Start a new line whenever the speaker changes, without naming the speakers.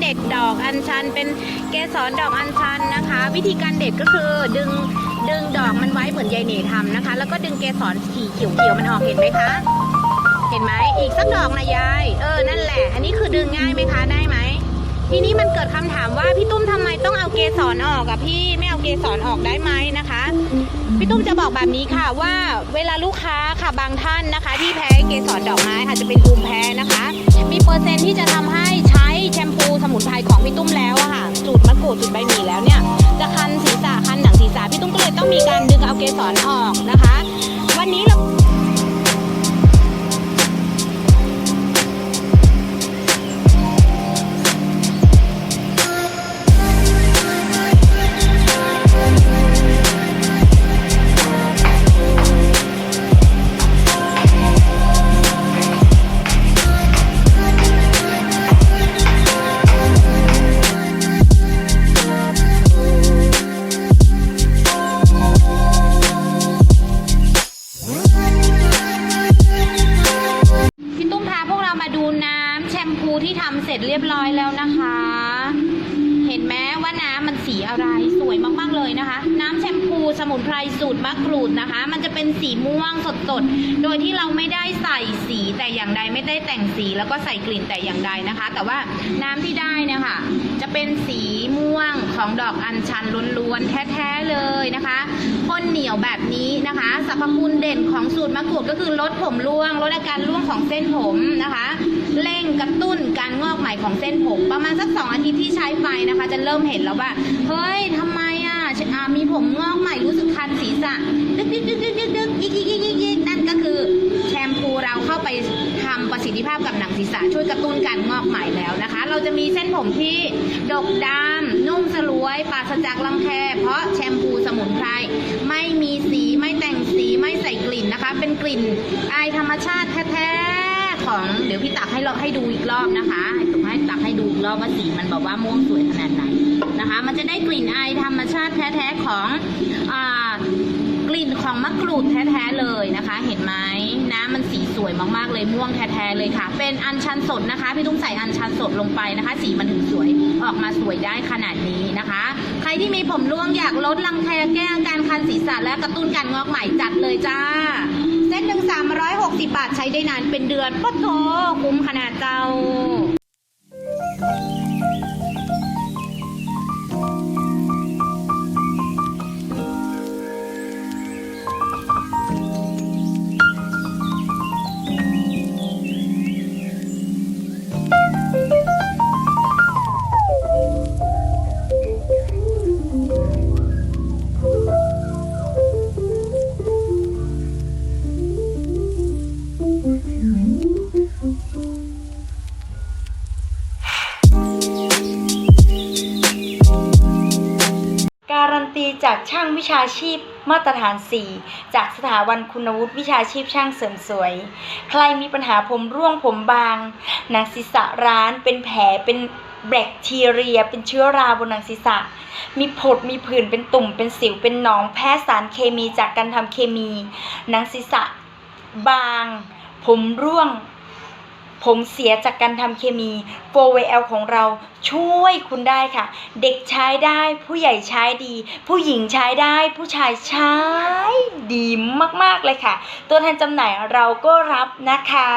เด็ดดอกอัญชัน เป็นเกสรดอกอัญชันนะคะ วิธีการเด็ดก็คือดึงดึงดอกมันไว้เหมือนยายเนทำนะคะ แล้วก็ดึงเกสรสีเขียวๆมันออกเห็นไหมคะ เห็นไหมอีกสักดอกนะยาย เออนั่นแหละ อันนี้คือดึงง่ายไหมคะได้ไหมทีนี้มันเกิดคำถามว่าพี่ตุ้มทำไมต้องเอาเกสรออกอะพี่ไม่เอาเกสรออกได้ไหมนะคะ พี่ตุ้มจะบอกแบบนี้ค่ะว่าเวลาลูกค้าค่ะบางท่านนะคะ ที่แพ้เกสรดอกไม้อาจจะเป็นภูมิแพ้นะคะ มีเปอร์เซ็นต์ที่จะทำให้ แชมพูสมุนไพรของพี่ตุ้มแล้วอะค่ะจูดมะกรูดจูดใบหมี่แล้วเนี่ย จะคันศีรษะคันหนังศีรษะพี่ตุ้มก็เลยต้องมีการดึงเอาเกสรออกนะคะ ปูที่ทำเสร็จเรียบร้อยแล้วนะคะ เห็นไหมว่าน้ำมันสีอะไรสวยมากๆเลยนะคะ น้ำแชมพู สมุนไพรสูตรมะกรูดนะคะ มันจะเป็นสีม่วงสดๆ โดยที่เราไม่ได้ใส่สีแต่อย่างใดไม่ได้แต่งสีแล้วก็ใส่กลิ่นแต่อย่างใดนะคะ แต่ว่าน้ำที่ได้เนี่ยค่ะจะเป็นสีม่วงของดอกอัญชันล้วนๆแท้ๆเลยนะคะพ่นเหนียวแบบนี้นะคะสรรพคุณเด่นของสูตรมะกรูดก็คือลดผมร่วงลดอาการร่วงของเส้นผมนะคะเร่งกระตุ้นการงอกใหม่ของเส้นผม ประมาณสักสองอาทิตย์ที่ใช้ไปนะคะ จะเริ่มเห็นแล้วว่าเฮ้ยทำไม มีผมงอกใหม่รู้สึกคันศีรษะดึกดึกดึกดึกดึกดึกยิกยิกยิกยิกยิกนั่นก็คือแชมพูเราเข้าไปทำประสิทธิภาพกับหนังศีรษะช่วยกระตุ้นการงอกใหม่แล้วนะคะ เราจะมีเส้นผมที่ดกดำนุ่มสลวยปราศจากรังแคเพราะแชมพูสมุนไพรไม่มีสีไม่แต่งสีไม่ใส่กลิ่นนะคะ เป็นกลิ่นอายธรรมชาติแท้ๆของเดี๋ยวพี่ตักให้เราให้ดูอีกรอบนะคะให้ตักให้ตักให้ดูอีกรอบว่าสีมันแบบว่าม่วงสวยขนาดไหน นะคะ มันจะได้กลิ่นอายธรรมชาติแท้ๆของอกลิ่นของมะกรูดแท้ๆเลยนะคะ เห็นไหมน้ำมันสีสวยมากๆเลยม่วงแท้ๆเลยค่ะ เป็นอัญชันสดนะคะ พี่ตุ้มใส่อัญชันสดลงไปนะคะ สีมันถึงสวยออกมาสวยได้ขนาดนี้นะคะ ใครที่มีผมร่วงอยากลดรังแคแก้อาการคันศีรษะและกระตุ้นการงอกใหม่จัดเลยจ้าเซตหนึ่งสามร้อยหกสิบาทใช้ได้นานเป็นเดือนปะโถคุ้มขนาดเจ้า
ตีจากช่างวิชาชีพมาตรฐาน 4 จากสถาบันคุณวุฒิวิชาชีพช่างเสริมสวย ใครมีปัญหาผมร่วงผมบาง หนังศีรษะร้านเป็นแผลเป็นแบคทีเรีย เป็นเชื้อราบนหนังศีรษะ มีผดมีผื่นเป็นตุ่มเป็นสิวเป็นหนองแพ้สารเคมีจากการทำเคมี หนังศีรษะบาง ผมร่วง ผมเสียจากการทำเคมี 4VL ของเราช่วยคุณได้ค่ะ เด็กใช้ได้ ผู้ใหญ่ใช้ดี ผู้หญิงใช้ได้ ผู้ชายใช้ดีมาก ๆ เลยค่ะ ตัวแทนจำหน่ายเราก็รับนะคะ